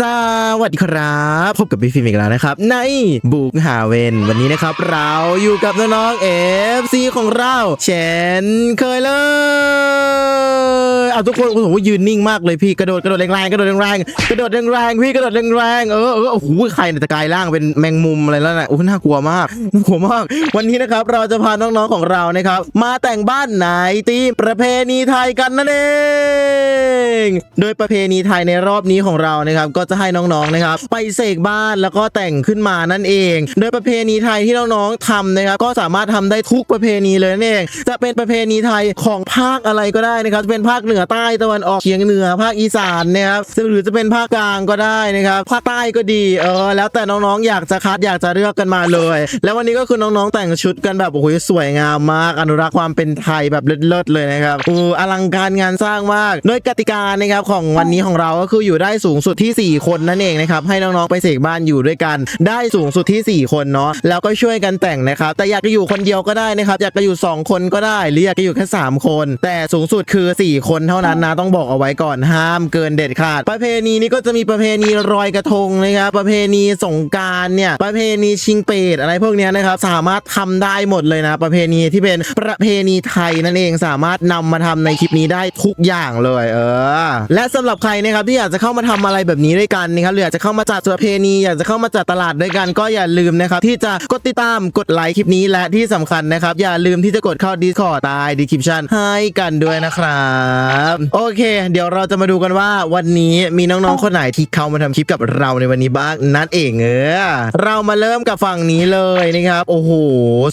สวัสดีครับ พบกับพี่ฟิล์มอีกแล้วนะครับ ในบุกหาเวนวันนี้นะครับ เราอยู่กับน้องๆเอฟซีของเราเช่นเคยเลยเอาทุกคนโอ้โหยืนนิ่งมากเลยพี่กระโดดกระโดดแรงๆกระโดดแรงๆกระโดดแรงๆพี่กระโดดแรงๆเออเออโอ้โหใครเนี่ยจะกลายร่างเป็นแมงมุมอะไรแล้วน่ะโอ้หน่ากลัวมากน่ากลัวมาก วันนี้นะครับเราจะพาน้องๆของเรานะครับ มาแต่งบ้านในทีมประเพณีไทยกันนั่นเองโดยประเพณีไทยในรอบนี้ของเรานะครับก็จะให้น้องๆนะครับไปเสกบ้านแล้วก็แต่งขึ้นมานั่นเอง โดยประเพณีไทยที่น้องๆทำนะครับก็สามารถทำได้ทุกประเพณีเลยนั่นเอง จะเป็นประเพณีไทยของภาคอะไรก็ได้นะครับจะเป็นภาคเหนือใต้ตะวันออกเฉียงเหนือภาคอีสานนะครับหรือจะเป็นภาคกลางก็ได้นะครับภาคใต้ก็ดีเออแล้วแต่น้องๆอยากจะคัดอยากจะเลือกกันมาเลย แล้ววันนี้ก็คือน้องๆแต่งชุดกันแบบโอ้โหสวยงามมาก อนุรักษ์ความเป็นไทยแบบเลิศเลยนะครับอืออลังการงานสร้างมากโดยกติกานะครับของวันนี้ของเราก็คืออยู่ได้สูงสุดที่4 คนนั่นเองนะครับให้น้องๆไปเสกบ้านอยู่ด้วยกัน ได้สูงสุดที่ 4 คนเนาะแล้วก็ช่วยกันแต่งนะครับ แต่อยากจะอยู่คนเดียวก็ได้นะครับ อยากจะอยู่ 2 คนก็ได้ หรืออยากจะอยู่แค่ 3 คน แต่สูงสุดคือ 4 คนเท่านั้นนะต้องบอกเอาไว้ก่อนห้ามเกินเด็ดขาด ประเพณีนี้ก็จะมีประเพณีลอยกระทงนะครับ ประเพณีสงการเนี่ยประเพณีชิงเปรตอะไรพวกนี้นะครับ สามารถทำได้หมดเลยนะ ประเพณีที่เป็นประเพณีไทยนั่นเองสามารถนำมาทำในคลิปนี้ได้ทุกอย่างเลย เออ และสำหรับใครนะครับที่อยากจะเข้ามาทำอะไรแบบนี้ด้วยกันนะครับหรืออยากจะเข้ามาจัดประเพณีอยากจะเข้ามาจัดตลาดด้วยกันก็อย่าลืมนะครับที่จะกดติดตามกดไลค์คลิปนี้และที่สำคัญนะครับอย่าลืมที่จะกดเข้า Discord ต้ description ให้กันด้วยนะครับโอเค เดี๋ยวเราจะมาดูกันว่าวันนี้มีน้องๆคนไหนที่เข้ามาทำคลิปกับเราในวันนี้บ้างนั่นเองเออเรามาเริ่มกับฝั่งนี้เลยนะครับ โอ้โห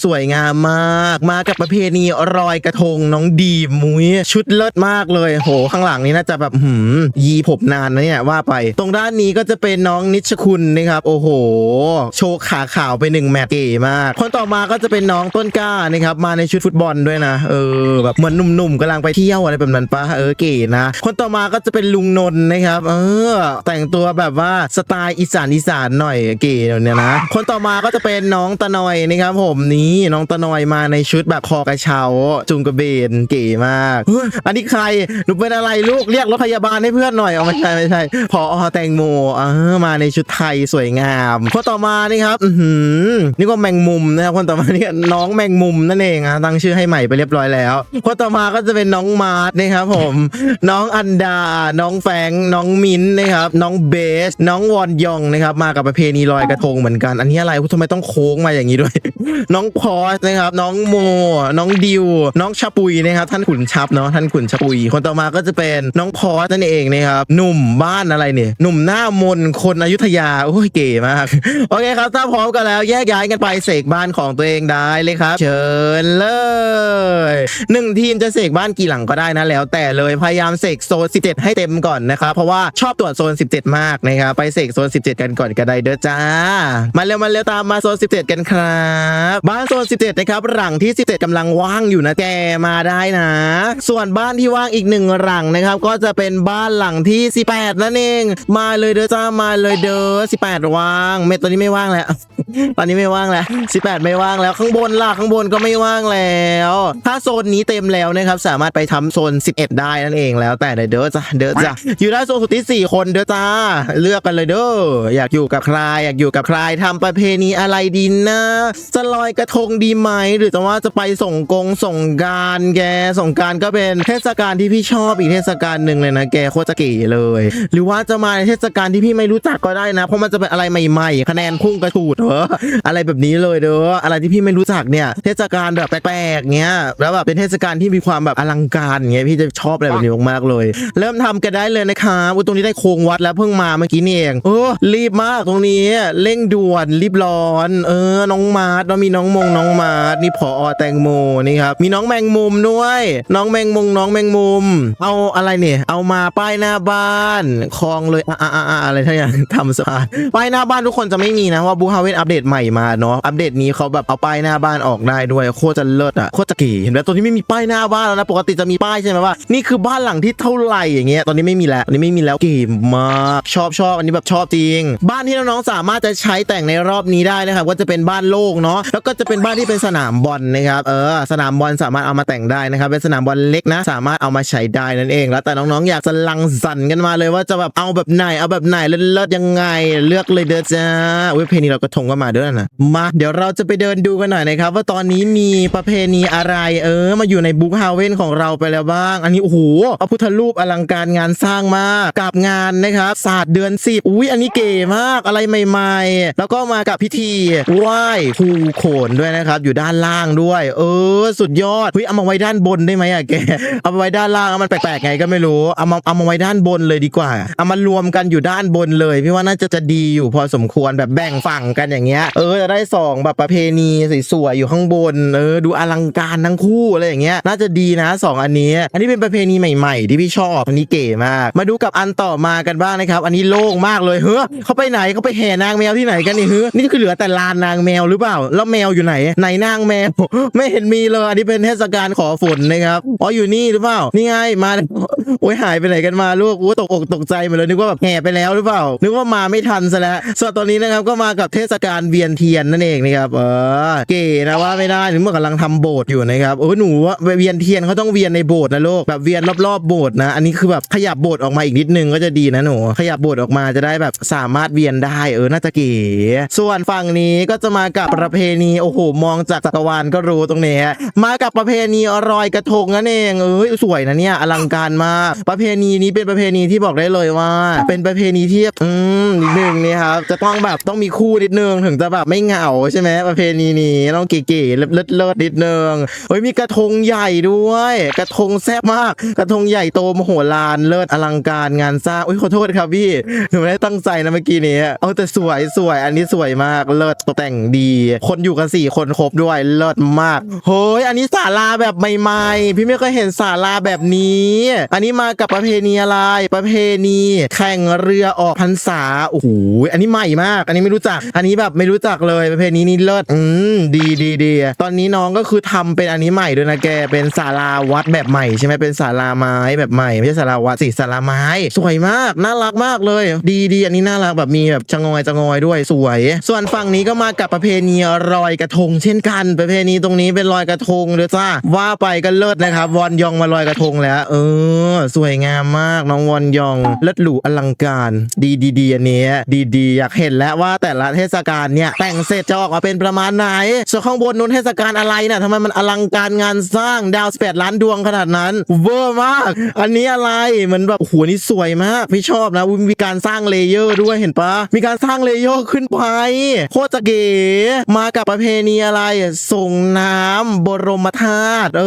สวยงามมาก มากับประเพณีรอยกระทงน้องดีมมุ้ยชุดเลิศมากเลยโหข้างหลังนี้น่าจะแบบหืมยีผมนานนะเนี่ยว่าไปตรงด้านนี้ก็จะเป็นน้องนิชคุณนะครับ โอ้โห โชว์ขาขาวไปหนึ่งแมตช์เก๋มาก คนต่อมาก็จะเป็นน้องต้นกล้านะครับ มาในชุดฟุตบอลด้วยนะ เออ แบบเหมือนหนุ่มๆกำลังไปเที่ยวอะไรแบบนั้นปะเออเก๋นะ คนต่อมาก็จะเป็นลุงนนท์นะครับ เออ แต่งตัวแบบว่าสไตล์อีสานอีสานหน่อยเก๋เนี่ยนะ คนต่อมาก็จะเป็นน้องตะนอยนะครับผมนี่น้องตะนอยมาในชุดแบบคอกระเช้าจุงกระเบนเก๋มาก อันนี้ใครหนูเป็นอะไรลูกเรียกรถพยาบาลให้เพื่อนหน่อยเอาไม่ใช่ไม่ใช่พอแต่งโมมาในชุดไทยสวยงามคนต่อมานี่ครับอืนี่ก็แมงมุมนะครับคนต่อมานี่น้องแมงมุมนั่นเองอะตั้งชื่อให้ใหม่ไปเรียบร้อยแล้วคนต่อมาก็จะเป็นน้องมาร์ทนะครับผม น้องอันดา น้องแฟงน้องมินนะครับ น้องเบส น้องวอนยองนะครับ มากับประเพณีลอยกระทงเหมือนกัน อันนี้อะไรทำไมต้องโค้งมาอย่างนี้ด้วย น้องพอสนะครับ น้องโม น้องดิว น้องชาปุยนะครับ ท่านขุนชับเนาะท่านขุนชาปุย คนต่อมาก็จะเป็นน้องพอสนั่นเองนะครับหนุ่มบ้านอะไรเนี่ยหนุ่มหน้ามนคนอยุธยาโอ้ยเก๋มาก โอเคครับ ถ้าพร้อมกันแล้วแยกย้ายกันไปเสกบ้านของตัวเองได้เลยครับ เชิญเลยหนึ่งทีมจะเสกบ้านกี่หลังก็ได้นะแล้ว แต่เลยพยายามเสกโซน 17 ให้เต็มก่อนนะครับเพราะว่าชอบตรวจโซน 17 มากนะครับไปเสกโซน 17 กันก่อนก็ได้เด้อจ้า มาเร็วมาเร็วตามมาโซน 17 กันครับบ้านโซน 17 นะครับหลังที่ 17กำลังว่างอยู่นะแกมาได้นะ ส่วนบ้านที่ว่างอีกหนึ่งหลังนะครับก็จะเป็นบ้านหลังที่ 18 นั่นเองมาเลยเด้อจ้ามาเลยเด้อ18ว่างเม็ดตัวนี้ไม่ว่างแล้ว ตอนนี้ไม่ว่างแล้ว18ไม่ว่างแล้วข้างบนล่ะข้างบนก็ไม่ว่างแล้ว ถ้าโซนนี้เต็มแล้วนะครับสามารถไปทำโซน 11 ได้นั่นเองแล้วแต่เด้อจ้าเด้อจ้าอยู่ได้โซนสุดที่ 4 คนเด้อจ้าเลือกกันเลยเด้ออยากอยู่กับใครอยากอยู่กับใครทำประเพณีอะไรดีนะจะลอยกระทงดีไหมหรือจะว่าจะไปส่งกงส่งการแกส่งการก็เป็นเทศกาลที่พี่ชอบอีกเทศกาลหนึ่งเลยนะแกโคตรจะเก๋เลย หรือว่าจะมาในเททศกาลที่พี่ไม่รู้จักก็ได้นะ เพราะมันจะเป็นอะไรใหม่ๆ คะแนนพุ่งกระฉูดเหรออะไรแบบนี้เลยเด้ออะไรที่พี่ไม่รู้จักเนี่ย เทศกาลแบบแปลกๆเงี้ยแล้วแบบเป็นเทศกาลที่มีความแบบอลังการเงี้ยพี่จะชอบอะไรแบบนี้มากๆเลย เริ่มทำกันได้เลยนะครับอุ๊ยตรงนี้ได้โค้งวัดแล้วเพิ่งมาเมื่อกี้นี่เองเออรีบมากตรงนี้เร่งด่วนรีบร้อน เออ น้องมาร์ทแล้วมีน้องมงน้องมาร์ทนี่พอแตงโมนี่ครับมีน้องแมงมุมด้วย น้องแมงมุมน้องแมงมุม เอาอะไรเนี่ย เอามาป้ายหน้าบ้านคลองเลยอะอะอะอะอะไรทั้งอย่างทำสะพานป้ายหน้าบ้านทุกคนจะไม่มีนะว่าบูฮาเวนอัปเดตใหม่มาเนาะอัปเดตนี้เขาแบบเอาป้ายหน้าบ้านออกได้ด้วยโคตรจะเลิศอะโคตรจะเก๋เห็นไหมตัวนี้ไม่มีป้ายหน้าบ้านแล้วนะปกติจะมีป้ายใช่ไหมว่านี่คือบ้านหลังที่เท่าไหร่อย่างเงี้ยตอนนี้ไม่มีแล้วตอนนี้ไม่มีแล้วเก๋มากชอบชอบอันนี้แบบชอบจริง บ้านที่น้องๆสามารถจะใช้แต่งในรอบนี้ได้นะครับก็จะเป็นบ้านโล่งเนาะแล้วก็จะเป็นบ้านที่เป็นสนามบอลนะครับเออสนามบอลสามารถเอามาแต่งได้นะครับเป็นสนามบอลเล็กนะ สามารถเอามาใช้ได้นั่นเอง แล้วแต่น้องๆอยากจะลังสรรค์กันมาเลยว่าจะแบบเอาแบบไหนเอาแบบไหนเลิศยังไง เลือกเลยเด้อจ้าเว้ยเพลงนี้เราก็ทงก็มาด้วยนะมาเดี๋ยวเราจะไปเดินดูกันหน่อยนะครับ ว่าตอนนี้มีประเพณีอะไรเออ มาอยู่ในบุ๊กฮาเว่นของเราไปแล้วบ้าง อันนี้โอ้โหพระพุทธรูปอลังการงานสร้างมากกับงานนะครับศาสตร์เดือนสิบอุ้ยอันนี้เก๋มากอะไรใหม่ๆ แล้วก็มากับพิธีไหว้ภูโขนด้วยนะครับ อยู่ด้านล่างด้วย เออ สุดยอดเฮ้ยเอามาไว้ด้านบนได้ไหมอะแกเอามาไว้ด้านล่างอะมันแปลกๆไงก็ไม่รู้เอามาเอามาไว้ด้านบนเลยดีกว่าเอามารวมกันอยู่ด้านบนเลยพี่ว่าน่าจะจะดีอยู่พอสมควรแบบแบ่งฝั่งกันอย่างเงี้ยเออจะได้สองแบบประเพณีสวยๆอยู่ข้างบนเออดูอลังการทั้งคู่อะไรอย่างเงี้ยน่าจะดีนะสองอันนี้ อันนี้เป็นประเพณีใหม่ๆ ที่พี่ชอบอันนี้เก๋มาก มาดูกับอันต่อมากันบ้างนะครับ อันนี้โล่งมากเลยเฮ้อเขาไปไหนเขาไปแห่นางแมวที่ไหนกันนี่เฮ้อนี่คือเหลือแต่ลานนางแมวหรือเปล่า แล้วแมวอยู่ไหนไหนนางแมว ไม่เห็นมีเลยอันนี้เป็นเทศกาลขอฝนนะครับอ๋ออยู่นี่หรือเปล่านี่ไงมาโอ้ยหายไปไหนกันมาลูกโอ้ตกอกตกใจหมดเลยนึกว่าแบบแห่ไปแล้วหรือเปล่า นึกว่ามาไม่ทันซะแล้ว ส่วนตอนนี้นะครับก็มากับเทศกาลเวียนเทียนนั่นเองนะครับ เออ เก๋นะว่าไม่ได้หรือเมื่อกำลังทำโบสถ์อยู่นะครับ โอ้หนูว่าเวียนเทียนเขาต้องเวียนในโบสถ์นะลูก แบบเวียนรอบๆโบสถ์นะ อันนี้คือแบบขยับโบสถ์ออกมาอีกนิดนึงก็จะดีนะหนู ขยับโบสถ์ออกมาจะได้แบบสามารถเวียนได้ เออ น่าจะเก๋ ส่วนฝั่งนี้ก็จะมากับประเพณี โอ้โห มองจากจักรวาลก็รู้ตรงนี้ มากับประเพณีรอยกระทงนั่นเอง เอ้ย สวยนะเนี่ย อลังการมาก ประเพณีนี้เป็นประเพณีที่บอกได้เลยว่า เป็นประเพณีที่อืมนิดนึงนี่ครับจะต้องแบบต้องมีคู่นิดนึงถึงจะแบบไม่เหงาใช่ไหมประเพณีนี้ต้องเก๋ๆเลิศเลิศๆนิดนึงเฮ้ยมีกระทงใหญ่ด้วย กระทงแซ่บมาก กระทงใหญ่โตมโหฬารเลิศอลังการงานสร้างอุ้ยขอโทษครับพี่หนูไม่ได้ตั้งใจนะเมื่อกี้นี้เอาแต่สวยสวยอันนี้สวยมากเลิศตกแต่งดี คนอยู่กันสี่คนครบด้วยเลิศมากเฮ้ยอันนี้ศาลาแบบใหม่ๆ พี่ไม่เคยเห็นศาลาแบบนี้ อันนี้มากับประเพณีอะไรประเพณีแข่งเรือออกพรรษาโอ้โหอันนี้ใหม่มาก อันนี้ไม่รู้จัก อันนี้แบบไม่รู้จักเลยประเพณีนี้เลิศอืมดีดีดีตอนนี้น้องก็คือทำเป็นอันนี้ใหม่ด้วยนะแกเป็นศาลาวัดแบบใหม่ใช่ไหมเป็นศาลาไม้แบบใหม่ไม่ใช่ศาลาวัดสิศาลาไม้ สวยมากน่ารักมากเลย ดีดีอันนี้น่ารักแบบมีแบบชะงอยชะงอยด้วยสวย ส่วนฝั่งนี้ก็มากับประเพณีลอยกระทง เช่นกัน ประเพณีตรงนี้เป็นลอยกระทงเด้อจ้าว่าไปก็เลิศนะครับวอนยองมาลอยกระทงแล้ว เออ สวยงามมากน้องวอนยองเลิศหรูอลังการดีดีดีอันนี้ดีดีอยากเห็นแล้วว่าแต่ละเทศกาลเนี่ยแต่งเสร็จจะออกมาเป็นประมาณไหน ส่วนข้างบนนู้นเทศกาลอะไรน่ะทำไมมันอลังการงานสร้างดาว 18 ล้านดวงขนาดนั้นเวอร์มาก อันนี้อะไรเหมือนแบบโอ้โหนี่สวยมากพี่ชอบนะมีการสร้างเลเยอร์ด้วยเห็นปะมีการสร้างเลเยอร์ขึ้นไปโคตรจเก๋มากับประเพณีอะไรส่งน้ำบรมธาตุเอ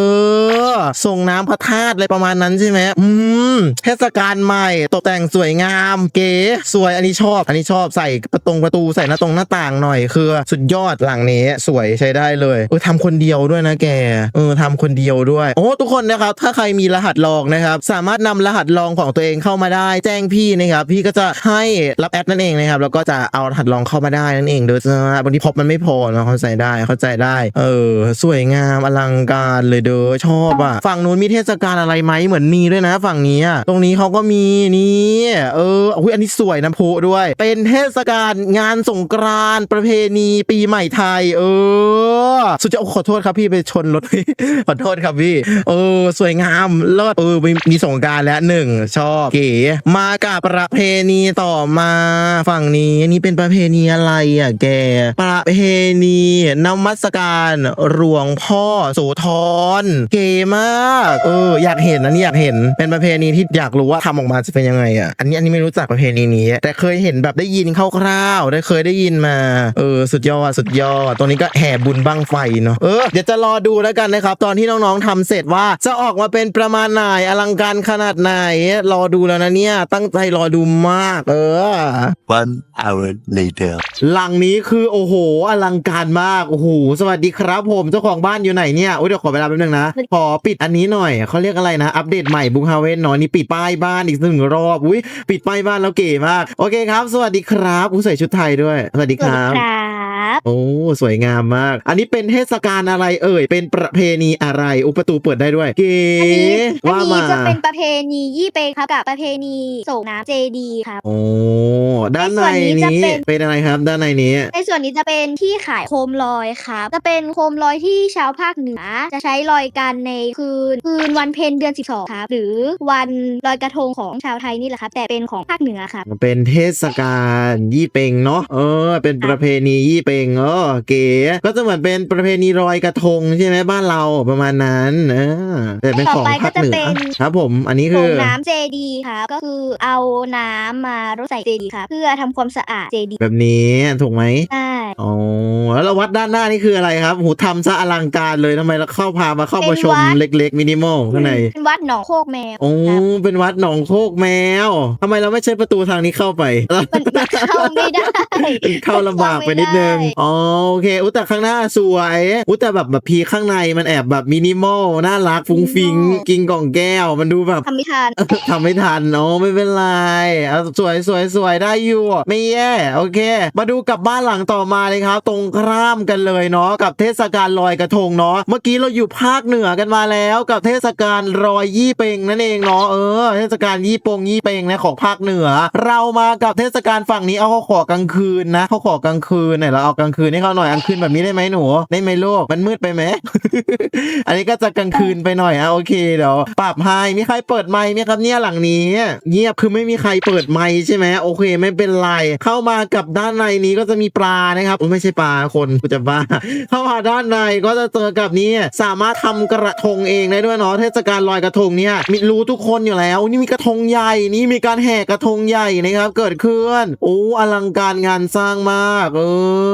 อ ส่งน้ำพระธาตุอะไรประมาณนั้นใช่ไหมอืมเทศกาลใหม่ตกแต่งสวยงามามเก๋สวยอันนี้ชอบ อันนี้ชอบใส่ประตงประตูใส่หน้าตรงหน้าต่างหน่อยคือ สุดยอดหลังนี้สวยใช้ได้เลยเออทำคนเดียวด้วยนะแกเออทำคนเดียวด้วย โอ้ทุกคนนะครับ ถ้าใครมีรหัสลองนะครับ สามารถนำรหัสลองของตัวเองเข้ามาได้ แจ้งพี่นะครับพี่ก็จะให้รับแอดนั่นเองนะครับแล้วก็จะเอารหัสลองเข้ามาได้นั่นเองโดยจะบางทีพบมันไม่พอเนาะเข้าใจได้เข้าใจได้ เออ สวยงามอลังการเลยเด้อชอบอะฝั่งนู้นมีเทศกาลอะไรไหมเหมือนมีด้วยนะ ฝั่งนี้ตรงนี้เขาก็มีนี่เอออุ้ยอันนี้สวยนะโพด้วย เป็นเทศกาลงานสงกรานต์ประเพณีปีใหม่ไทย เออ สุดจะขอโทษครับพี่ไปชนรถพี่ขอโทษครับพี่ เออ สวยงามเลิศเออมีมีสงกรารแล้วหนึ่งชอบเก๋มากับประเพณีต่อมาฝั่งนี้อันนี้เป็นประเพณีอะไรอะแก ประเพณีนมัสการหลวงพ่อโสธรเก๋มาก เออ อยากเห็นอันนี้อยากเห็นเป็นประเพณีที่อยากรู้ว่าทำออกมาจะเป็นยังไงอะอันนี้อันนี้ไม่รู้จักประเพณีนี้ แต่เคยเห็นแบบได้ยินคร่าวๆได้เคยได้ยินมา เออ สุดยอดสุดยอดตรงนี้ก็แห่บุญบั้งไฟเนาะเออเดี๋ยวจะรอดูแล้วกันนะครับ ตอนที่น้องๆทำเสร็จว่าจะออกมาเป็นประมาณไหนอลังการขนาดไหน รอดูแล้วนะเนี่ย ตั้งใจรอดูมาก เออ One hour later. หลังนี้คือโอ้โห อลังการมาก โอ้โห สวัสดีครับผมเจ้าของบ้านอยู่ไหนเนี่ยโอ้ยเดี๋ยวขอเวลาแป๊บนึงนะ ขอปิดอันนี้หน่อยเขาเรียกอะไรนะ อัปเดตใหม่บุกฮาเวนเนาะนี่ปิดป้ายบ้านอีกหนึ่งรอบ อุ้ยปิดป้ายบ้านแล้วเก๋มาก โอเคครับ สวัสดีครับอุ้ใส่ชุดไทยด้วย สวัสดีครับ ครับ โอ้สวยงามมาก อันนี้เป็นเทศกาลอะไรเอ่ย เป็นประเพณีอะไรอุยประตูเปิดได้ด้วย เก๋อันนี้อันว่านี้มาจะเป็นประเพณียี่เปงครับกับประเพณีส่งน้ำเจดีครับ โอ้ด้านในในส่วนนี้จะนี้เป็น เป็นอะไรครับ ด้านในนี้ ในส่วนนี้จะเป็นที่ขายโคมลอยครับ จะเป็นโคมลอยที่ชาวภาคเหนือ จะใช้ลอยกันในคืนคืนวันเพ็ญเดือน 12 ครับ หรือวันลอยกระทงของชาวไทยนี่แหละครับ แต่เป็นของภาคเหนือครับเป็นเทศกาลยี่เปงเนาะเออ เป็นประเพณียี่เปงเออเก๋ก็จะเหมือนเป็นประเพณีลอยกระทงใช่ไหมบ้านเราประมาณนั้นเออแต่เป็นของต่อไปภาคเหนืก็จะเป็อนครับผมอันนี้ส่คืงอน้ำเจดีครับก็คือเอาน้ำมารดใส่เจดีครับเพื่อทำความสะอาดเจดีแบบนี้ถูกไหมใช่อ๋อแล้วเราวัดด้านหน้านี่คืออะไรครับหูทำซะอลังการเลยทำไมเราเข้าพามาเข้ามาชมเล็ก ๆ มินิมอลข้างในเป็นวัดหนองโคกแมวโอ้ครับเป็นวัดหนองโคกแมวทำไมเราไม่ใช้ประตูทางนี้เข้าไปมันมันเข้าไม่ได้ เข้าลำบากไปนิดนึงอ๋อโอเคอุยแต่ข้างหน้าสวยอุยแต่แบบแบบพีข้างในมันแอบแบบมินิมอลน่ารักฟุ้งฟิง Minimal กินกล่องแก้ว มันดูแบบทำไม่ทันทำไม่ทันอ๋อไม่เป็นไรเอาสวยสวยสวยได้อยู่ ไม่แย่โอเค มาดูกับบ้านหลังต่อมาเลยครับ ตรงข้ามกันเลยเนาะกับเทศกาลลอยกระทงเนาะเมื่อกี้เราอยู่ภาคเหนือกันมาแล้วกับเทศกาลรอยยี่เปงนั่นเองเนาะเออ เทศกาลยี่ปงยี่เปงนะของภาคเหนือ เรามากับเทศกาลฝั่งนี้เอาเขาขอกลางคืนนะเขาขอกลางคืนไหนเราเอากลางคืนให้เขาหน่อยกลางคืนแบบนี้ได้ไหมหนูได้ไหมลูกมันมืดไปไหม อันนี้ก็จะกลางคืนไปหน่อยอะโอเคเดี๋ยวปรับให้มีใครเปิดไมค์ไหมครับเนี่ยหลังนี้ เงียบคือไม่มีใครเปิดไมค์ใช่ไหมโอเค ไม่เป็นไร เข้ามากับด้านในนี้ก็จะมีปลานะครับอุ๊ยไม่ใช่ปลาคนกูจะบ้าเข้ามาด้านในก็จะเจอกับนี้สามารถทำกระทงเองได้ด้วยเนาะเทศกาลลอยกระทงเนี่ยมีรู้ทุกคนอยู่แล้ว นี่มีกระทงใหญ่นี่มีการแห่กระทงใหญ่นะครับ เกิดขึ้นโอ้อลังการงานสร้างมาก เออ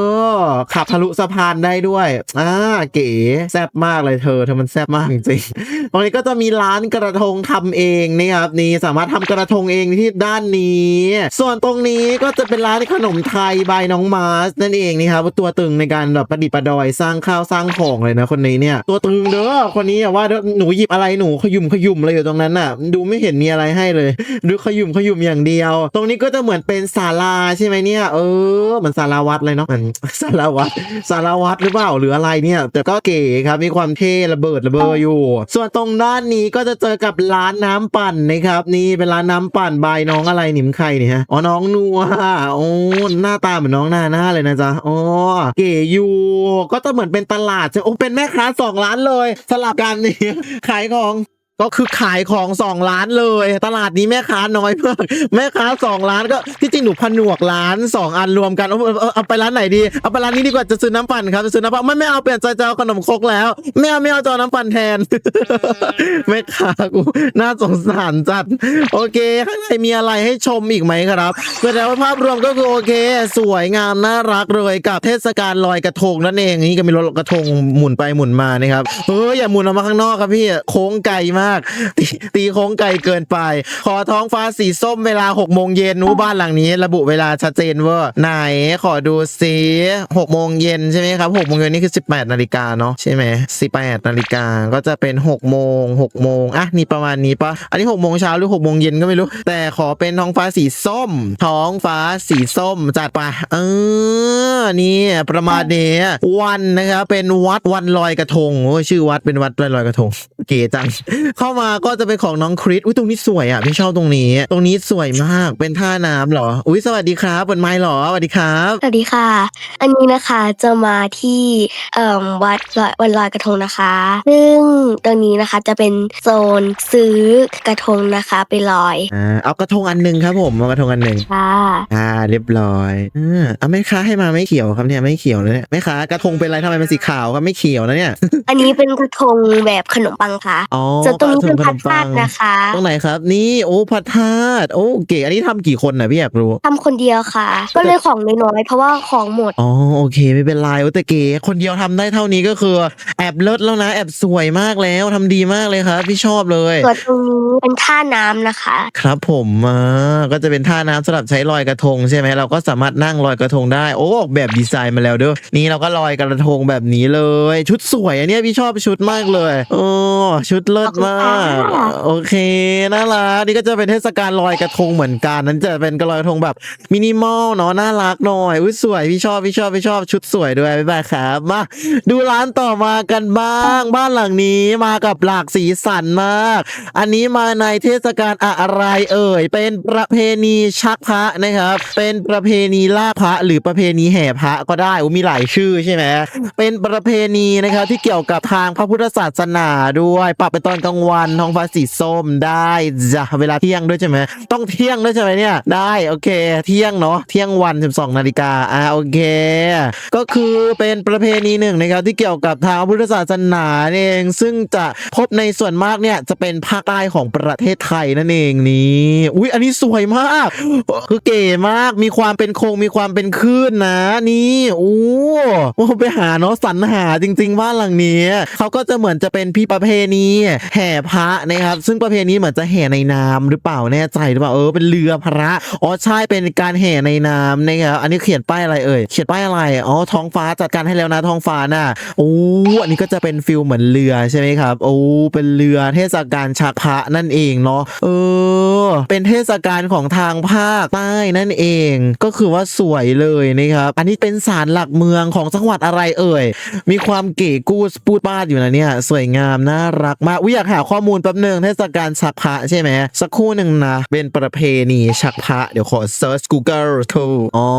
ขับทะลุสะพานได้ด้วย อ่า เก๋แซ่บมากเลยเธอเธอมันแซ่บมากจริงๆตรงนี้ก็จะมีร้านกระทงทำเองนะครับนี่สามารถทำกระทงเองที่ด้านนี้ ส่วนตรงนี้ก็จะเป็นร้านขนมไทยบายน้องมาสนั่นเองนี่ครับตัวตึงในการแบบประดิษฐ์ประดอยสร้างข้าวสร้างของเลยนะคนนี้เนี่ย ตัวตึงเด้อคนนี้ว่าหนูหยิบอะไรหนูขยุ่มขยุ่มเลยอยู่ตรงนั้นน่ะ ดูไม่เห็นมีอะไรให้เลยดูขยุ่มขยุ่มอย่างเดียว ตรงนี้ก็จะเหมือนเป็นศาลาใช่ไหมเนี่ย เออเหมือนศาลาวัดเลยเนาะมือนศาลาวัดศาลาวัดหรือเปล่าหรืออะไรเนี่ย แต่ก็เก๋ครับมีความเท่ระเบิดระเบ้ออยู่ ส่วนตรงด้านนี้ก็จะเจอกับร้านน้ำปั่นนะครับนี่เป็นร้านน้ำปั่นบายน้องอะไรหนิมใครเนี่ยฮะอ๋อน้องนัวโอ้หน้าตาเหมือนน้องนาหน้าเลยนะจ๊ะอ๋อเก๋อยู่ก็จะเหมือนเป็นตลาดใช่โอ้เป็นแม่ค้าสองร้านเลย สลับกันนี่ขายของ ก็คือขายของสองล้านเลย ตลาดนี้แม่ค้าน้อยมากแม่ค้าสองล้านก็ที่จริงหนูผนวกร้านสองอันรวมกันเอาเอาเอาไปร้านไหนดีเอาไปร้านนี้ดีกว่าจะซื้อน้ำปั่นครับจะซื้อน้ำปั่นไม่ไม่เอาเปลี่ยนใจจะเอาขนมครกแล้วไม่เอาไม่เอาจะเอาน้ำปั่นแทน แม่ค้ากูน่าสงสารจัด โอเคข้างในมีอะไรให้ชมอีกไหมครับแต่ว่าภาพรวมก็คือโอเค สวยงามน่ารักเลยกับเทศกาลลอยกระทงนั่นเองนี่ก็มีรถกระทงหมุนไปหมุนมานะครับเอออย่าหมุนออกมาข้างนอกครับพี่โค้งไกลมากตีตีโค้งไกลเกินไป ขอท้องฟ้าสีส้มเวลา6โมงเย็นนู้บ้านหลังนี้ ระบุเวลาชัดเจนเว่าไหนขอดูสิ6โมงเย็นใช่ไหมครับ6โมงเย็นนี่คือ 18 นาฬิกาเนาะใช่ไหม18นาฬิกาก็จะเป็น6โมง6โมงอะนี่ประมาณนี้ปะอันนี้6โมงเช้าหรือ6โมงเย็นก็ไม่รู้ แต่ขอเป็นท้องฟ้าสีส้ม ท้องฟ้าสีส้มจัดไปเออนี่ประมาณนี้วันนะครับเป็นวัดวันลอยกระทงโอ้ชื่อวัดเป็นวัดวันลอยกระทง เก๋จังเข้ามาก็จะเป็นของน้องคริสอุ้ยตรงนี้สวยอะพี่ชอบตรงนี้ ตรงนี้สวยมากเป็นท่าน้ำเหรอ อุ้ยสวัสดีครับเปิดไมค์เหรอสวัสดีครับสวัสดีค่ะ อันนี้นะคะจะมาที่เอ่อวัดลอยวันลอยกระทงนะคะ ซึ่งตรงนี้นะคะจะเป็นโซนซื้อกระทงนะคะไปลอยอ่าเอากระทงอันหนึ่งครับผมเอากระทงอันหนึ่งค่ะอ่าเรียบร้อยอ่าเอาแม่ค้าให้มาไม่เขียวครับเนี่ยไม่เขียวเลยเนี่ยแม่ค้ากระทงเป็นอะไรทำไมเป็นสีขาวครับไม่เขียวนะเนี่ย อันนี้เป็นกระทงแบบขนมปังค่ะ อ๋อส่วนตรงนี้เป็นกะพัทดขมพาปัดงนะคะ ตรงไหนครับ นี่โอ้พัดธาตุโอ้เก๋อันนี้ทำกี่คนนะพี่อยากรู้ทำคนเดียวค่ะ ก็เลยของน้อยๆเพราะว่าของหมดอ๋อโอเค ไม่เป็นไรโอ้แต่เก๋คนเดียวทำได้เท่านี้ก็คือ แอบเลิศแล้วนะแอบสวยมากแล้วทำดีมากเลยครับพี่ชอบเลยส่วนตรงนี้เป็นท่าน้ำนะคะ ครับผมอ่าก็จะเป็นท่าน้ำสำหรับใช้ลอยกระทงใช่ไหมเราก็สามารถนั่งลอยกระทงได้โอ้ออกแบบดีไซน์มาแล้วเด้อนี่เราก็ลอยกระทงแบบนี้เลย ชุดสวยอันเนี้ยพี่ชอบชุดมากเลยโอ้ชุดเลิศมมากค่ะโอเคน่ารักนี่ก็จะเป็นเทศกาลลอยกระทงเหมือนกัน นั้นจะเป็นกระลอยกระทงแบบมินิมอลเนาะน่ารักหน่อยอุ้ยสวยพี่ชอบพี่ชอบพี่ชอบชุดสวยด้วยบ๊ายบายครับมาดูร้านต่อมากันบ้าง บ้านหลังนี้มากับหลากสีสันมาก อันนี้มาในเทศกาลอะไรเอ่ย เป็นประเพณีชักพระนะครับ เป็นประเพณีล่าพระหรือประเพณีแห่พระก็ได้อุ้ยมีหลายชื่อใช่ไหมเป็นประเพณีนะครับที่เกี่ยวกับทางพระพุทธศาสนาด้วยปรับเป็นตอนกลางวันท้องฟ้าสีส้มได้จ้ะเวลาเที่ยงด้วยใช่ไหมต้องเที่ยงด้วยใช่ไหมเนี่ยได้โอเค เที่ยงเนาะเที่ยงวัน 12นาฬิกาอ่าโอเค ก็คือเป็นประเพณีหนึ่งนะครับที่เกี่ยวกับทางพุทธศาสนาเองซึ่งจะพบในส่วนมากเนี่ยจะเป็นภาคใต้ของประเทศไทยนั่นเองนี่อุ้ยอันนี้สวยมาก คือเก๋มากมีความเป็นโครงมีความเป็นคลื่นนะนี่โอ้โอ้ไปหาเนาะสรรหาจริงๆบ้าหลังนี้เขาก็จะเหมือนจะเป็นพี่ประเพณีแห่ห่พระนะครับ ซึ่งประเพณีเหมือนจะแห่ในน้ำหรือเปล่าแน่ใจหรือเปล่าเออเป็นเรือพระอ๋อใช่เป็นการแห่ในน้ำนะครับอันนี้เขียนป้ายอะไรเอ่ยเขียนป้ายอะไรอ๋อท้องฟ้าจัดการให้แล้วนะท้องฟ้าน่ะโอ้อันนี้ก็จะเป็นฟิลเหมือนเรือใช่ไหมครับโอ้เป็นเรือเทศกาลชักพระนั่นเองเนาะเออ เป็นเทศกาลของทางภาคใต้นั่นเองก็คือว่าสวยเลยนะครับ อันนี้เป็นศาลหลักเมืองของจังหวัดอะไรเอ่ยมีความเก๋กูสปูดป้าดอยู่นะเนี่ยสวยงามน่ารักมากอุ้ยอยากหาข้อมูลแป๊บหนึ่งเทศกาลชักพระใช่ไหมสักครู่หนึ่งนะเป็นประเพณีชักพระเดี๋ยวขอเซิร์ช Google ทูอ๋อ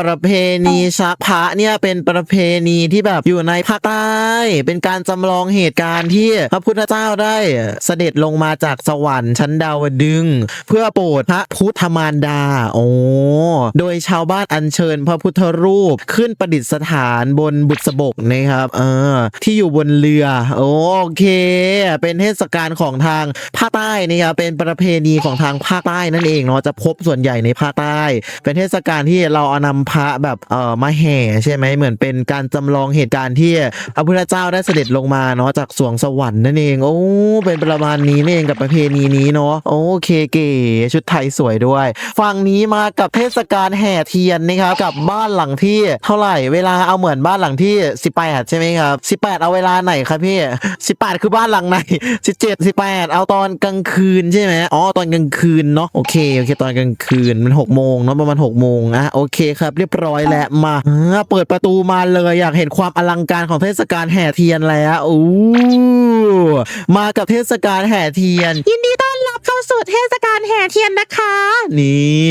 ประเพณีชักพระเนี่ยเป็นประเพณีที่แบบอยู่ในภาคใต้เป็นการจำลองเหตุการณ์ที่พระพุทธเจ้าได้เสด็จลงมาจากสวรรค์ชั้นดาวดึง เพื่อโปรดพระพุทธมารดาโอ้โดยชาวบ้านอัญเชิญพระพุทธรูปขึ้นประดิษฐานบนบุษบกนะครับ เออ ที่อยู่บนเรือ โอเคเป็นเทศกาลของทางภาคใต้นะครับเป็นประเพณีของทางภาคใต้นั่นเองเนาะจะพบส่วนใหญ่ในภาคใต้ เป็นเทศกาลที่เราเอานำพระแบบเอ่อมาแห่ใช่ไหมเหมือนเป็นการจำลองเหตุการณ์ที่พระพุทธเจ้าได้เสด็จลงมาเนาะจากสวงสวรรค์นั่นเองโอ้เป็นประมาณนี้นี่เองกับประเพณีนี้เนาะโอเคเก๋ชุดไทยสวยด้วยฝั่งนี้มากับเทศกาลแห่เทียนนะครับกับบ้านหลังที่เท่าไหร่เวลาเอาเหมือนบ้านหลังที่ 18 ใช่ไหมครับ 18 เอาเวลาไหนครับพี่ 18 คือบ้านหลังไหนสิเจ็ดสิแปดเอาตอนกลางคืนใช่ไหมอ๋อตอนกลางคืนเนาะโอเคโอเค ตอนกลางคืนมันหกโมงเนาะประมาณหกโมงอะโอเคครับ เรียบร้อยแล้วมาเปิดประตูมาเลยอยากเห็นความอลังการของเทศกาลแห่เทียนแล้วอู้มากับเทศกาลแห่เทียน ยินดีต้อน สู่เทศกาลแห่เทียนนะคะ นี่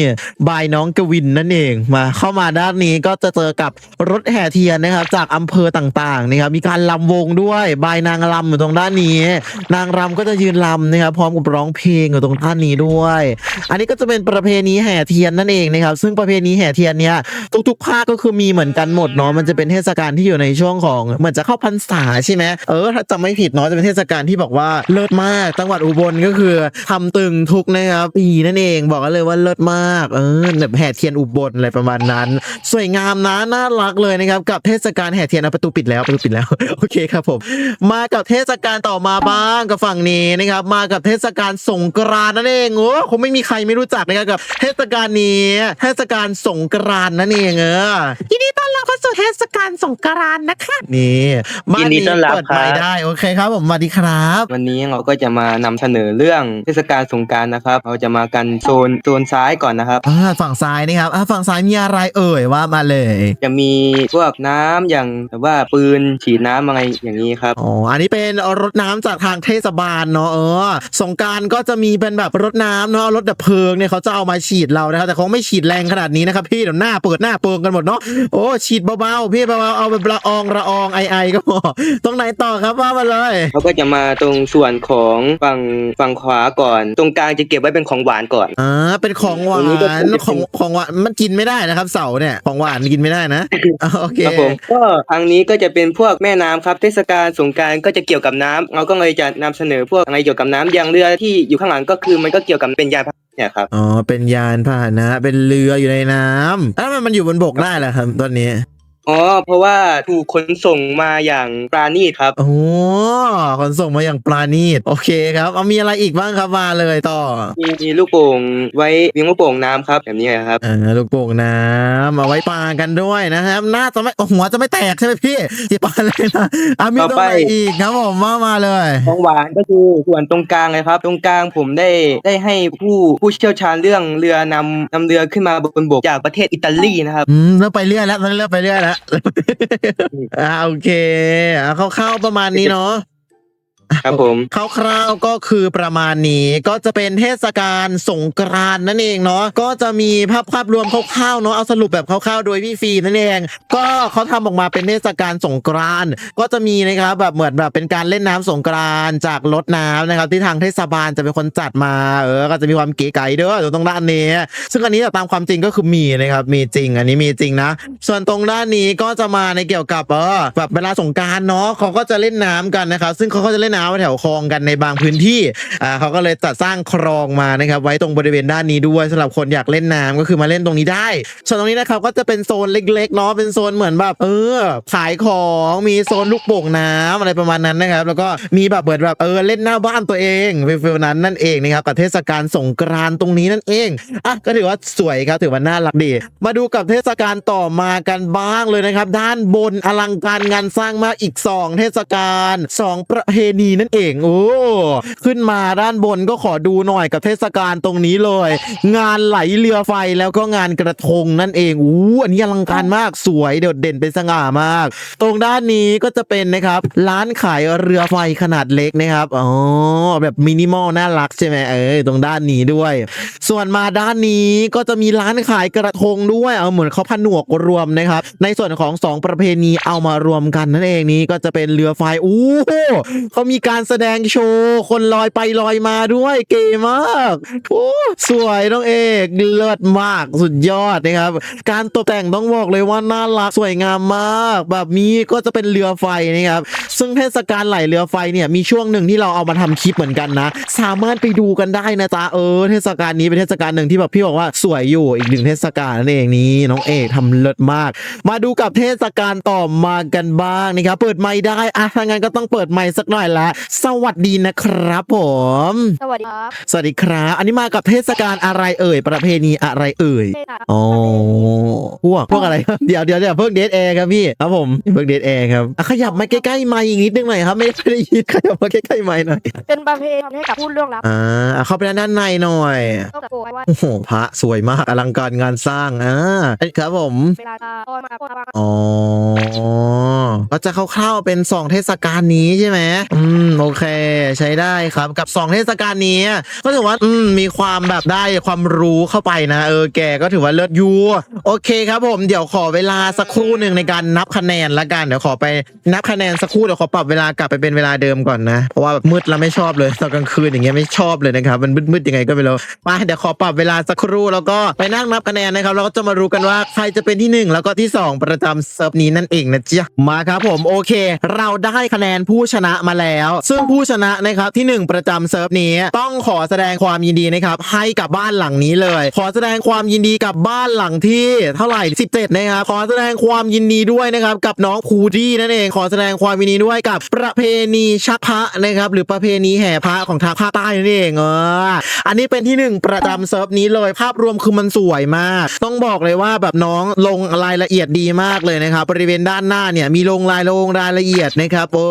บายน้องกวินนั่นเองมา เข้ามาด้านนี้ก็จะเจอกับรถแห่เทียนนะครับจากอำเภอต่างๆนะครับมีการลำวงด้วยบายนางลำอยู่ตรงด้านนี้ นางรำก็จะยืนลำนะครับพร้อมกับร้องเพลงอยู่ตรงด้านนี้ด้วย อันนี้ก็จะเป็นประเพณีแห่เทียนนั่นเองนะครับซึ่งประเพณีแห่เทียนเนี่ยทุกๆภาคก็คือมีเหมือนกันหมดเนาะมันจะเป็นเทศกาลที่อยู่ในช่วงของเหมือนจะเข้าพรรษาใช่ไหมเออถ้าจำไม่ผิดเนาะจะเป็นเทศกาลที่บอกว่าเลิศมากจังหวัดอุบลก็คือทำตึงทุกนะครับปีนั่นเองบอกกันเลยว่าเลิศมาก เออแบบแห่เทียนอุบลอะไรประมาณนั้น สวยงามนะน่ารักเลยนะครับ กับเทศกาลแห่เทียนเอาประตูปิดแล้วประตูปิดแล้ว โอเคครับผม มากับเทศกาลต่อมาบ้างกับฝั่งนี้นะครับ มากับเทศกาลสงกรานต์นั่นเองโอ้คงไม่มีใครไม่รู้จักนะครับกับ เทศกาลนี้ เทศกาลสงกรานต์นั่นเองเออยินดีต้อนรับเข้าสู่เทศกาลสงกรานต์นะคะนี่บ้ายินดีต้อนรับเปิดไมค์ครับได้โอเคครับผมสวัสดีครับ วันนี้เราก็จะมานำเสนอเรื่องเทศกาลสงกรารนะครับ เราจะมากันโซนโซนซ้ายก่อนนะครับอ่าฝั่งซ้ายนะครับอ่าฝั่งซ้ายมีอะไรเอ่ยว่ามาเลย จะมีพวกน้ำอย่างแบบว่าปืนฉีดน้ำอะไรอย่างนี้ครับอ๋ออันนี้เป็นรถน้ำจากทางเทศบาลเนาะเออสงกรารก็จะมีเป็นแบบรถน้ำเนาะรถดับเพลิงเนี่ยเขาจะเอามาฉีดเรานะครับแต่เขาไม่ฉีดแรงขนาดนี้นะครับพี่เดี๋ยวหน้าเปิดหน้าเปิงกันหมดเนาะโอ้ฉีดเบาๆพี่เบาๆเอาแบบละอองละอองไอไอก็พอตรงไหนต่อครับว่ามาเลยเราก็จะมาตรงส่วนของฝั่งฝั่งขวาก่อนตรงกลางจะเก็บไว้เป็นของหวานก่อน อ่าเป็นของหวาตรงนี้ก็นเป็น ของของหวานมันกินไม่ได้นะครับ เสาเนี่ยของหวานกินไม่ได้นะอ่าโอเค ครับผมก็ทางนี้ก็จะเป็นพวกแม่น้ำครับเทศกาลสงกรารก็จะเกี่ยวกับน้ำเราก็เลยจะนำเสนอพวกอะไรเกี่ยวกับน้ำอย่างเรือที่อยู่ข้างหลังก็คือมันก็เกี่ยวกับเป็นยานพาหนะเนี่ยครับอ๋อเป็นยานพาหนะ เป็นเรืออยู่ในน้ำแล้วทำไมมันอยู่บนบกได้ล่ะครับตอนนี้ อ๋อ เพราะว่าถูกขนส่งมาอย่างปราณีตครับ โอ้ขนส่งมาอย่างปราณีต โอเคครับ เอามีอะไรอีกบ้างครับมาเลยต่อ มีมีลูกโป่งไว้ยิงลูกโป่งน้ำครับแบบนี้ครับเออลูกโป่งน้ำเอาไว้ปากันด้วยนะครับน่าจะไม่หัวจะไม่แตกใช่ไหมพี่ที่ปาเลยนะอะมีตรงไหนอีกครับผมมามาเลย ของหวานก็คือส่วนตรงกลางเลยครับ ตรงกลางผมได้ได้ให้ผู้ผู้เชี่ยวชาญเรื่องเรือนำนำเรือขึ้นมาบนบกจากประเทศอิตาลีนะครับ อืมเริ่มไปเรื่อยแล้วเริ่มไปเรื่อยแล้วอ่าโอเคอะคร่าๆประมาณนี้เนาะ ครับผมคร่าวๆก็คือประมาณนี้ก็จะเป็นเทศกาลสงกรานต์นั่นเองเนาะก็จะมีภาพภาพรวมคร่าวๆเนาะเอาสรุปแบบคร่าวๆโดยพี่ฟีนั่นเอง ก็เขาทำออกมาเป็นเทศกาลสงกรานต์ก็จะมีนะครับแบบเหมือนแบบเป็นการเล่นน้ำสงกรานต์จากรถน้ำนะครับ ที่ทางเทศบาลจะเป็นคนจัดมาเออก็จะมีความเก๋ไก๋เด้ออยู่ตรงด้านนี้ ซึ่งอันนี้ตามความจริงก็คือมีนะครับมีจริง อันนี้มีจริงนะ ส่วนตรงด้านนี้ก็จะมาในเกี่ยวกับเออแบบเวลาสงกรารเนาะเขาก็จะเล่นน้ำกันนะครับซึ่งเขาก็จะเล่นน้ำแถวคลองกันในบางพื้นที่อ่าเขาก็เลยจัดสร้างคลองมานะครับไว้ตรงบริเวณด้านนี้ด้วยสำหรับคนอยากเล่นน้ำก็คือมาเล่นตรงนี้ได้ส่วนตรงนี้นะครับก็จะเป็นโซนเล็กๆเนาะเป็นโซนเหมือนแบบเออขายของมีโซนลูกโป่งน้ำอะไรประมาณนั้นนะครับ แล้วก็มีแบบเปิดแบบเออเล่นหน้าบ้านตัวเองฟิลนั้นนั่นเองนะครับกับเทศกาลสงกรานต์ตรงนี้นั่นเองอะก็ถือว่าสวยครับถือว่าน่ารักดี มาดูกับเทศกาลต่อมากันบ้างเลยนะครับ ด้านบนอลังการงานสร้างมากอีก 2 เทศกาล2ประเพณีนั่นเอง โอ้ขึ้นมาด้านบนก็ขอดูหน่อยกับเทศกาลตรงนี้เลย งานไหลเรือไฟแล้วก็งานกระทงนั่นเองอู้อันนี้อลังการมากสวยโดดเด่นเป็นสง่ามาก ตรงด้านนี้ก็จะเป็นนะครับ ร้านขายเรือไฟขนาดเล็กนะครับอ๋อแบบมินิมอลน่ารักใช่ไหมเออตรงด้านนี้ด้วย ส่วนมาด้านนี้ก็จะมีร้านขายกระทงด้วยเอาเหมือนเขาผนวกรวมนะครับ ในส่วนของสองประเพณีเอามารวมกันนั่นเองนี้ก็จะเป็นเรือไฟอู้เขามีีการแสดงโชว์ คนลอยไปลอยมาด้วยเก๋มากโอ้สวยน้องเอกเลิศมากสุดยอดนะครับ การตกแต่งต้องบอกเลยว่าน่ารักสวยงามมาก แบบนี้ก็จะเป็นเรือไฟนะครับ ซึ่งเทศกาลไหลเรือไฟเนี่ยมีช่วงหนึ่งที่เราเอามาทำคลิปเหมือนกันนะ สามารถไปดูกันได้นะจ๊ะเออ เทศกาลนี้เป็นเทศกาลหนึ่งที่แบบพี่บอกว่าสวยอยู่อีกหนึ่งเทศกาลนั่นเองนี้น้องเอกทำเลิศมาก มาดูกับเทศกาลต่อมากันบ้างนะครับเปิดไมค์ได้อะถ้างั้นก็ต้องเปิดไมค์สักหน่อยละสวัสดีนะครับผม สวัสดีครับสวัสดีครับ อันนี้มากับเทศกาลอะไรเอ่ย ประเพณีอะไรเอ่ยเทศกาลอ๋อ พวก พวกอะไรครับเดี๋ยวเดี๋ยวเดี๋ยวเพิ่งเดทแอร์ครับพี่ ครับผม เพิ่งเดทแอร์ครับอะขยับมาใกล้ๆไมค์อีกนิดนึงหน่อยครับ ไม่ได้ยินขยับมาใกล้ๆไมค์หน่อย เป็นประเพณีทำให้กับพูดเรื่องลับอ่าอะเข้าไปด้านในหน่อย ต้องตะโกนไว้ว่าโอ้โห พระสวยมาก อลังการงานสร้าง อ่าครับผม เวลาจะตอนมาก็มาอ๋อ ก็จะคร่าวๆเป็น2เทศกาลนี้ใช่ไหมอืมโอเค ใช้ได้ครับกับ 2 เทศกาลนี้ ก็ถือว่าอืมมีความแบบได้ความรู้เข้าไปนะ เออแกก็ถือว่าเลิศยูโอเคครับผมเดี๋ยวขอเวลาสักครู่หนึ่งในการนับคะแนนละกันเดี๋ยวขอไปนับคะแนนสักครู่เดี๋ยวขอปรับเวลากลับไปเป็นเวลาเดิมก่อนนะเพราะว่าแบบมืดแล้วไม่ชอบเลยตอนกลางคืนอย่างเงี้ยไม่ชอบเลยนะครับมันมืดๆยังไงก็ไม่รู้ไปเดี๋ยวขอปรับเวลาสักครู่แล้วก็ไปนั่งนับคะแนนนะครับเราก็จะมารู้กันว่าใครจะเป็นที่หนึ่งแล้วก็ที่สองประจำเซิร์ฟนี้นั่นเองนะจ๊ะมาครับผมโอเค เราได้คะแนนผู้ชนะมาแล้วซึ่งผู้ชนะนะครับที่หนึ่งประจำเซิร์ฟนี้ ต้องขอแสดงความยินดีนะครับให้กับบ้านหลังนี้เลย ขอแสดงความยินดีกับบ้านหลังที่เท่าไหร่ 17 นะครับ ขอแสดงความยินดีด้วยนะครับกับน้องคูดี้นั่นเอง ขอแสดงความยินดีด้วยกับประเพณีชักพระนะครับหรือประเพณีแห่พระของทางภาคใต้นั่นเองเอออันนี้เป็นที่หนึ่งประจำเซิร์ฟนี้เลย ภาพรวมคือมันสวยมาก ต้องบอกเลยว่าแบบน้องลงรายละเอียดดีมากเลยนะครับบริเวณด้านหน้าเนี่ยมีลงรายลงรายละเอียดนะครับโอ้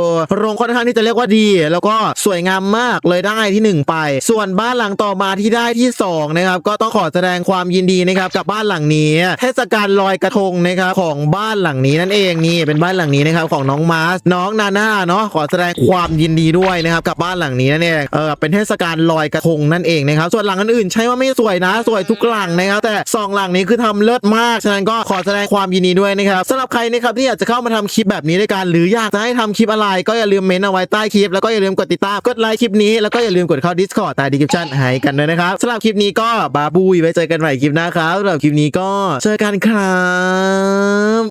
ลงค่อนข้างที่จะเรียกว่าดี แล้วก็สวยงามมากเลยได้ที่หนึ่งไป ส่วนบ้านหลังต่อมาที่ได้ที่สองนะครับก็ต้องขอแสดงความยินดีนะครับกับบ้านหลังนี้ เทศกาลลอยกระทงนะครับของบ้านหลังนี้นั่นเองนี่เป็นบ้านหลังนี้นะครับของน้องมาร์สน้องนาน่าเนาะขอแสดงความยินดีด้วยนะครับกับบ้านหลังนี้นั่นเองเออเป็นเทศกาลลอยกระทงนั่นเองนะครับส่วนหลังอื่นๆใช่ว่าไม่สวยนะ สวยทุกหลังนะครับแต่สองหลังนี้คือทำเลิศมากฉะนั้นก็ขอแสดงความยินดีด้วยนะครับสำหรับใครนะครับที่อยากจะเข้ามาทำคลิปแบบนี้ด้วยกันหรืออยากจะให้ทำคลิปอะไรก็อย่าลืมเมนเอาไว้ใต้คลิปแล้วก็อย่าลืมกดติดตามกดไลค์คลิปนี้แล้วก็อย่าลืมกดเข้า Discord ใต้ดีคริปชั่นให้กันด้วยนะครับสำหรับคลิปนี้ก็บาบุยไว้เจอกันใหม่คลิปหน้าครับสำหรับคลิปนี้ก็เจอกันครับ